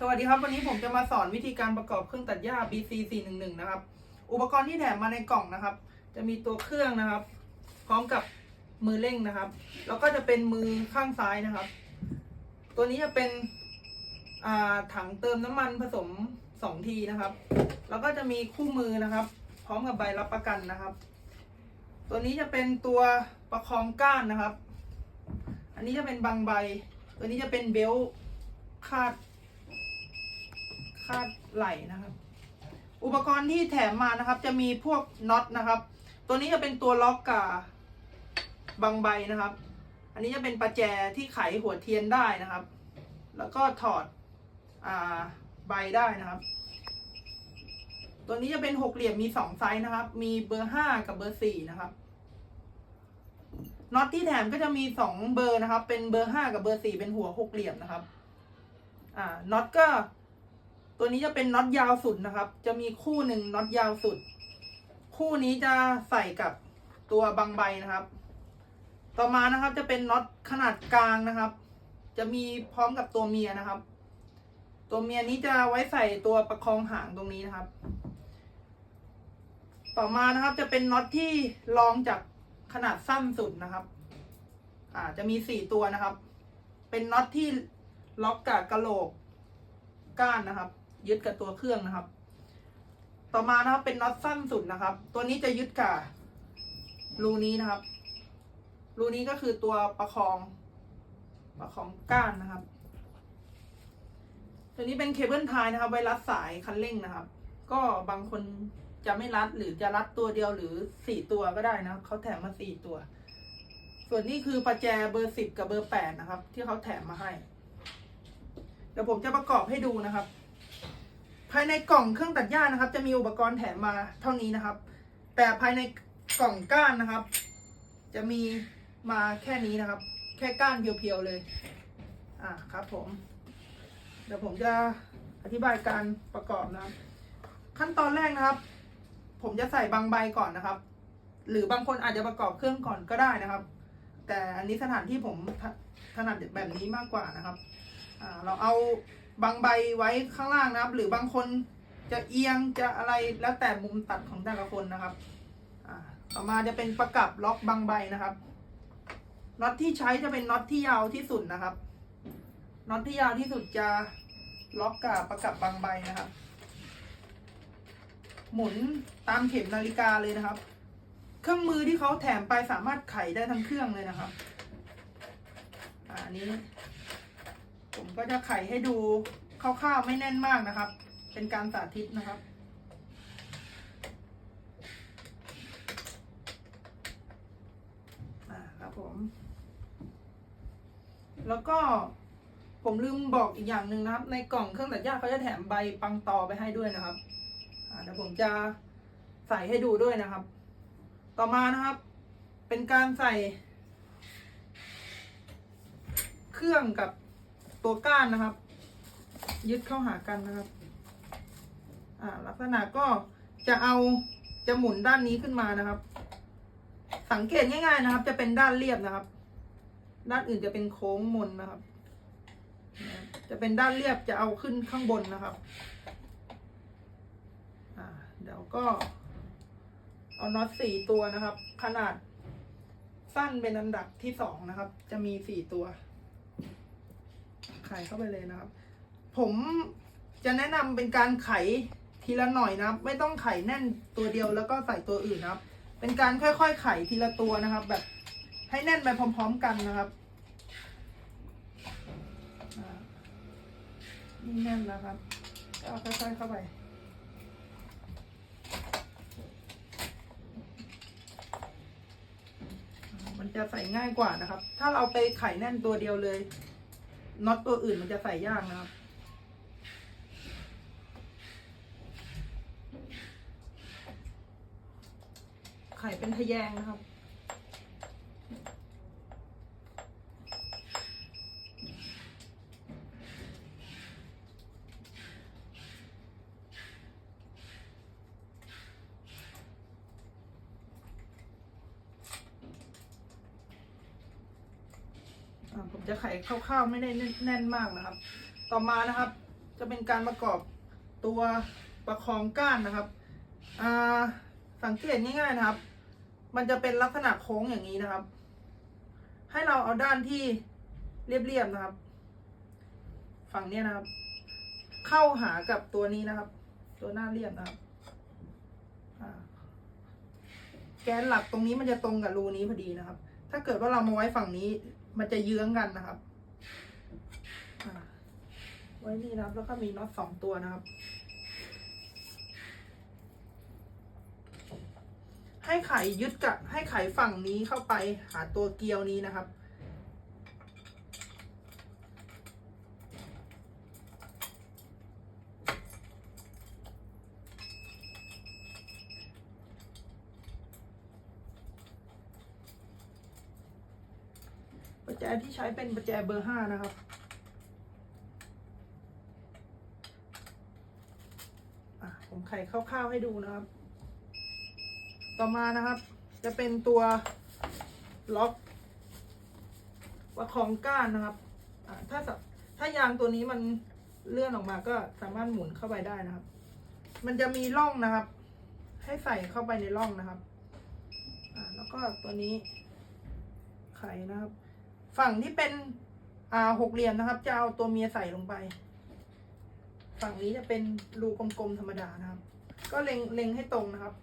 สวัสดีครับ วันนี้ผมจะมาสอนวิธีการประกอบเครื่องตัดหญ้า BC 411นะครับ อุปกรณ์ที่แถมมาในกล่องนะครับ จะมีตัวเครื่องนะครับ พร้อมกับมือเร่งนะครับ แล้วก็จะเป็นมือข้างซ้ายนะครับ ตัวนี้จะเป็นถังเติมน้ำมันผสมสองทีนะครับ แล้วก็จะมีคู่มือนะครับ พร้อมกับใบรับประกันนะครับ ตัวนี้จะเป็นตัวประคองก้านนะครับ อันนี้จะเป็นบางใบ ตัวนี้จะเป็นเบลต์คาด คาดไหล่นะครับ อุปกรณ์ที่แถมมานะครับ จะมีพวกน็อตนะครับ ตัวนี้จะเป็นตัวล็อกกับบางใบนะครับ อันนี้จะเป็นประแจที่ไขหัวเทียนได้นะครับ แล้วก็ถอดอ่าใบได้นะครับ ตัวนี้จะเป็นหกเหลี่ยมมีสองไซส์นะครับ มีเบอร์ห้ากับเบอร์สี่นะครับน็อตที่แถมก็จะมีสองเบอร์นะครับ เป็นเบอร์ห้ากับเบอร์สี่เป็นหัวหกเหลี่ยมนะครับ อ่าน็อตก็ ตัวนี้จะเป็นน็อตยาวสุดนะครับ จะมีคู่หนึ่งน็อตยาวสุด คู่นี้จะใส่กับตัวบางใบนะครับ ต่อมานะครับจะเป็นน็อตขนาดกลางนะครับ จะมีพร้อมกับตัวเมียนะครับ ตัวเมียนี้จะไว้ใส่ตัวประคองหางตรงนี้นะครับ ต่อมานะครับจะเป็นน็อตที่รองจากขนาดสั้นสุดนะครับ อ่าจะมีสี่ตัวนะครับ เป็นน็อตที่ล็อกกับกระโหลกก้านนะครับ ยึดกับตัวเครื่องนะครับ ต่อมานะครับเป็นน็อตสั้นสุดนะครับ ตัวนี้จะยึดกับรูนี้นะครับ รูนี้ก็คือตัวประคอง ประคองก้านนะครับ ตัวนี้เป็นเคเบิลไทยนะครับ ไว้รัดสายคันเร่งนะครับ ก็บางคนจะไม่รัดหรือจะรัดตัวเดียวหรือสี่ตัวก็ได้นะเขาแถมมาสี่ตัว ส่วนนี้คือประแจเบอร์สิบกับเบอร์แปดนะครับ ที่เขาแถมมาให้ เดี๋ยวผมจะประกอบให้ดูนะครับ ภายในกล่องเครื่องตัดหญ้านะครับ จะมีอุปกรณ์แถมมาเท่านี้นะครับ แต่ภายในกล่องก้านนะครับ จะมีมาแค่นี้นะครับ แค่ก้านเพียวๆเลย อ่าครับผม เดี๋ยวผมจะอธิบายการประกอบนะครับ ขั้นตอนแรกนะครับ ผมจะใส่บางใบก่อนนะครับ หรือบางคนอาจจะประกอบเครื่องก่อนก็ได้นะครับ แต่อันนี้สถานที่ผมถถนัดแบบนี้มากกว่านะครับ อ่าเราเอา บางใบไว้ข้างล่างนะครับ หรือบางคนจะเอียงจะอะไรแล้วแต่มุมตัดของแต่ละคนนะครับต่อมาจะเป็นประกับล็อกบางใบนะครับน็อตที่ใช้จะเป็นน็อตที่ยาวที่สุดนะครับน็อตที่ยาวที่สุดจะล็อกกับประกับบางใบนะครับ หมุนตามเข็มนาฬิกาเลยนะครับ เครื่องมือที่เขาแถมไปสามารถไขได้ทั้งเครื่องเลยนะครับอันนี้ ผมก็จะไขให้ดูคร่าวๆไม่แน่นมากนะครับ เป็นการสาธิตนะครับอ่าครับผม แล้วก็ผมลืมบอกอีกอย่างหนึ่งนะครับ ในกล่องเครื่องตัดหญ้าเขาจะแถมใบปังตอไปให้ด้วยนะครับเดี๋ยวผมจะใส่ให้ดูด้วยนะครับ ต่อมานะครับ เป็นการใส่ เครื่องกับ ตัวก้านนะครับ ยึดเข้าหากันนะครับ อ่า ลักษณะก็จะเอาจะหมุนด้านนี้ขึ้นมานะครับ สังเกตง่าย ๆนะครับ จะเป็นด้านเรียบนะครับ ด้านอื่นจะเป็นโค้งมนนะครับ จะเป็นด้านเรียบจะเอาขึ้นข้างบนนะครับเดี๋ยวก็เอาน็อตสี่ตัวนะครับ ขนาดสั้นเป็นอันดับที่สองนะครับ จะมีสี่ตัว ขเข้าไปเลยนะครับ ผมจะแนะนำเป็นการไขทีละหน่อยนะครับ ไม่ต้องไขแน่นตัวเดียวแล้วก็ใส่ตัวอื่นนะครับ เป็นการค่อยๆไขทีละตัวนะครับ แบบให้แน่นไปพร้อม ๆ กันนะครับนี่แน่นแล้วครับก็ค่อยๆเข้าไปมันจะใส่ง่ายกว่านะครับ ถ้าเราไปไขแน่นตัวเดียวเลย น็อตตัวอื่นมันจะใส่ยากนะครับ ไข่เป็นทะแยงนะครับ ผมจะไขคร่าวๆไม่ได้แน่นมากนะครับ ต่อมานะครับ จะเป็นการประกอบตัวประคองก้านนะครับอ่าสังเกตง่ายๆนะครับ มันจะเป็นลักษณะโค้งอย่างนี้นะครับ ให้เราเอาด้านที่เรียบๆนะครับ ฝั่งเนี้ยนะครับ เข้าหากับตัวนี้นะครับ ตัวหน้าเรียบนะครับแกนหลักตรงนี้มันจะตรงกับรูนี้พอดีนะครับ ถ้าเกิดว่าเรามาไว้ฝั่งนี้ มันจะเยื้องกันนะครับไว้นี่นะครับแล้วก็มีน็อตสองตัวนะครับ ให้ไขยึดกับให้ไขฝั่งนี้เข้าไปหาตัวเกลียวนี้นะครับ ประแจที่ใช้เป็นประแจเบอร์ห้านะครับ ผมไขคร่าวๆให้ดูนะครับ ต่อมานะครับ จะเป็นตัวล็อกประคองก้านนะครับถ้าถ้ายางตัวนี้มันเลื่อนออกมาก็สามารถหมุนเข้าไปได้นะครับ มันจะมีร่องนะครับ ให้ใส่เข้าไปในร่องนะครับแล้วก็ตัวนี้ไขนะครับ ฝั่งที่เป็นอ่าหกเหลี่ยมนะครับ จะเอาตัวเมียใส่ลงไป ฝั่งนี้จะเป็นรูกลมๆธรรมดานะครับ ก็เล็งเล็งให้ตรงนะครับ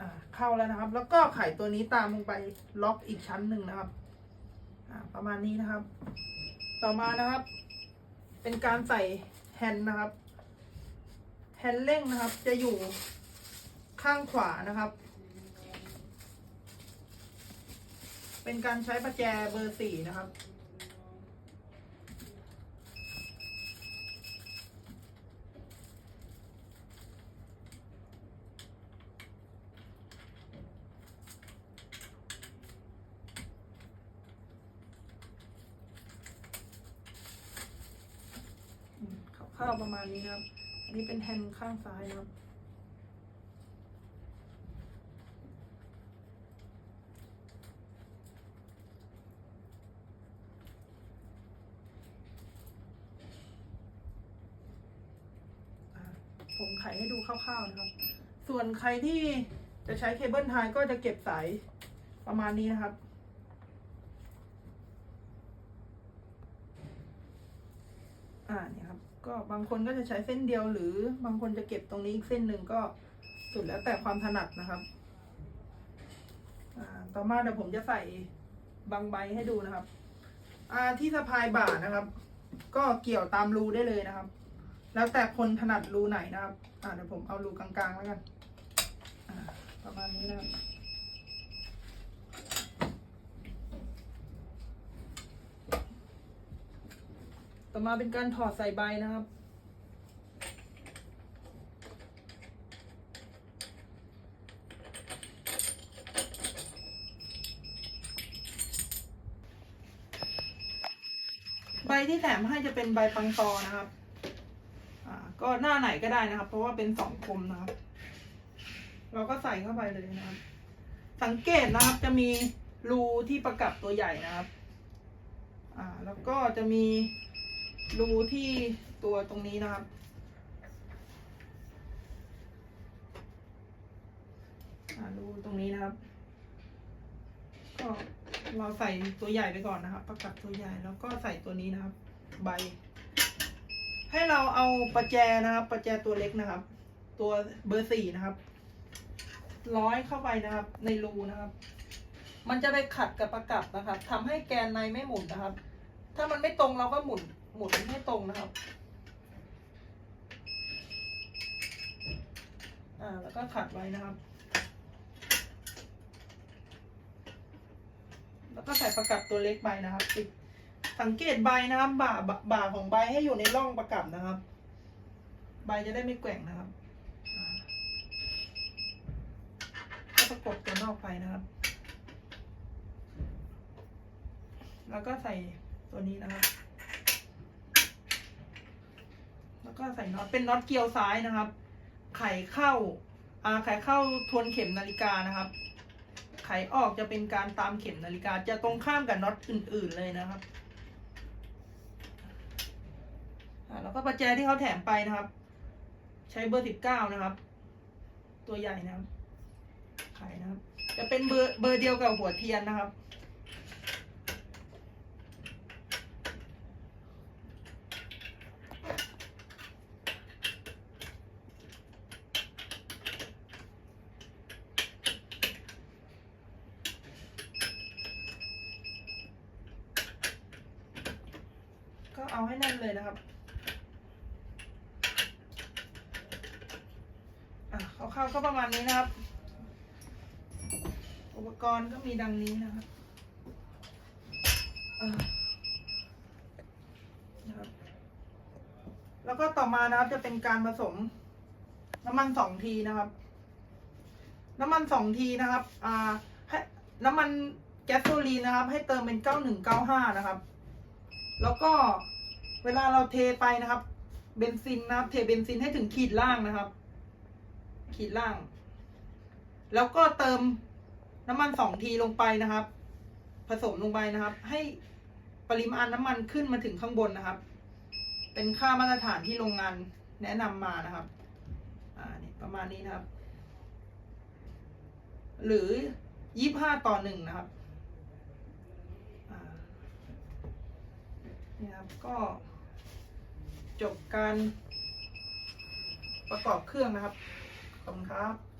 อ่าเข้าแล้วนะครับ แล้วก็ไขตัวนี้ตามลงไปล็อกอีกชั้นหนึ่งนะครับอ่าประมาณนี้นะครับ ต่อมานะครับ เป็นการใส่แฮนด์นะครับ แฮนด์เร่งนะครับ จะอยู่ข้างขวานะครับ เป็นการใช้ประแจเบอร์สี่นะครับ อื มคร่าวประมาณนี้นะครับ อันนี้เป็นแฮนด์ข้างซ้ายนะครับ ผมไขให้ดูคร่าวๆนะครับ ส่วนใครที่จะใช้เคเบิลไทยก็จะเก็บสายประมาณนี้นะครับอ่าเนี่ย ก็บางคนก็จะใช้เส้นเดียวหรือบางคนจะเก็บตรงนี้อีกเส้นหนึ่งก็สุดแล้วแต่ความถนัดนะครับต่อมาเดี๋ยวผมจะใส่บางใบให้ดูนะครับที่สะพายบ่านะครับ ก็เกี่ยวตามรูได้เลยนะครับ แล้วแต่คนถนัดรูไหนนะครับเดี๋ยวผมเอารูกลางๆแล้วกันประมาณนี้นะครับ ต่อมาเป็นการถอดใส่ใบนะครับ ใบที่แถมให้จะเป็นใบปังตอนะครับ อ่า ก็หน้าไหนก็ได้นะครับ เพราะว่าเป็นสองคมนะครับ เราก็ใส่เข้าไปเลยนะครับ สังเกตนะครับจะมีรูที่ประกับตัวใหญ่นะครับ อ่า แล้วก็จะมี รูที่ตัวตรงนี้นะครับรูตรงนี้นะครับ ก็เราใส่ตัวใหญ่ไปก่อนนะครับ ประกับตัวใหญ่แล้วก็ใส่ตัวนี้นะครับ ใบ ให้เราเอาประแจนะครับ ประแจตัวเล็กนะครับ ตัวเบอร์สี่นะครับ ร้อยเข้าไปนะครับ ในรูนะครับ มันจะไปขัดกับประกับนะครับทำให้แกนในไม่หมุนนะครับ ถ้ามันไม่ตรงเราก็หมุน หมุนให้ตรงนะครับ อ่า แล้วก็ขัดไว้นะครับ แล้วก็ใส่ประกับตัวเล็กไปนะครับติดสังเกตใบนะครับ บ่า บ่าของใบให้อยู่ในร่องประกับนะครับ ใบจะได้ไม่แกว่งนะครับอ่าก็ประกบตัวนอกไปนะครับ แล้วก็ใส่ตัวนี้นะครับ แล้วก็ใส่น็อตเป็นน็อตเกลียวซ้ายนะครับ ไขเข้าอ่าไขเข้าทวนเข็มนาฬิกานะครับ ไขออกจะเป็นการตามเข็มนาฬิกา จะตรงข้ามกับน็อตอื่น ๆเลยนะครับแล้วก็ประแจที่เขาแถมไปนะครับ ใช้เบอร์สิบเก้านะครับ ตัวใหญ่นะครับไขนะครับ จะเป็นเบอร์เบอร์เดียวกับหัวเทียนนะครับ ก็เอาให้แน่นเลยนะครับ อะคร่าวๆก็ประมาณนี้นะครับ อุปกรณ์ก็มีดังนี้นะครับนะครับ แล้วก็ต่อมานะครับจะเป็นการผสม น้ำมันสองทีนะครับ น้ำมันสองทีนะครับอ่าให้น้ำมันแก๊สโซลีนนะครับ ให้เติมเป็นเก้าหนึ่งเก้าห้านะครับ แล้วก็เวลาเราเทไปนะครับ เบนซินนะครับ เทเบนซินให้ถึงขีดล่างนะครับ ขีดล่าง แล้วก็เติมน้ำมันสองทีลงไปนะครับ ผสมลงไปนะครับ ให้ปริมาณน้ำมันขึ้นมาถึงข้างบนนะครับ เป็นค่ามาตรฐานที่โรงงานแนะนำมานะครับ อ่านี่ประมาณนี้นะครับ หรือยี่ห้าต่อหนึ่งนะครับอ่านี่ครับ ก็จบการประกอบเครื่องนะครับ ขอบคุณครับ